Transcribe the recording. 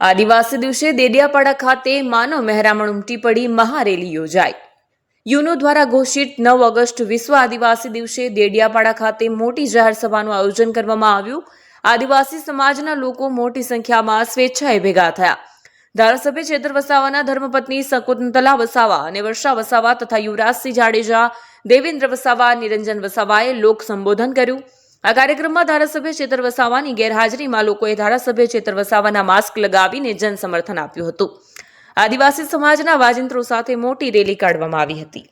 આદિવાસી દિવસે દેડિયાપાડા ખાતે માનવ મહેરામણ ઉમટી પડી મહારેલી યોજાઈ. યુનો દ્વારા ઘોષિત નવ ઓગસ્ટ વિશ્વ આદિવાસી દિવસે દેડિયાપાડા ખાતે મોટી જાહેર સભાનું આયોજન કરવામાં આવ્યું. આદિવાસી સમાજના લોકો મોટી સંખ્યામાં સ્વેચ્છાએ ભેગા થયા. ધારાસભ્ય ચેતર વસાવાના ધર્મપત્ની શકુંતલા વસાવા અને વર્ષા વસાવા તથા યુવરાજસિંહ જાડેજા, દેવેન્દ્ર વસાવા, નિરંજન વસાવાએ લોક સંબોધન કર્યું. આ કાર્યક્રમમાં ધારાસભ્ય ચેતર વસાવાની ગેરહાજરીમાં લોકોએ ધારાસભ્ય ચેતર વસાવાના માસ્ક લગાવીને જન સમર્થન આપ્યું હતું. આદિવાસી સમાજના વાજિંત્રો સાથે મોટી રેલી કાઢવામાં આવી હતી.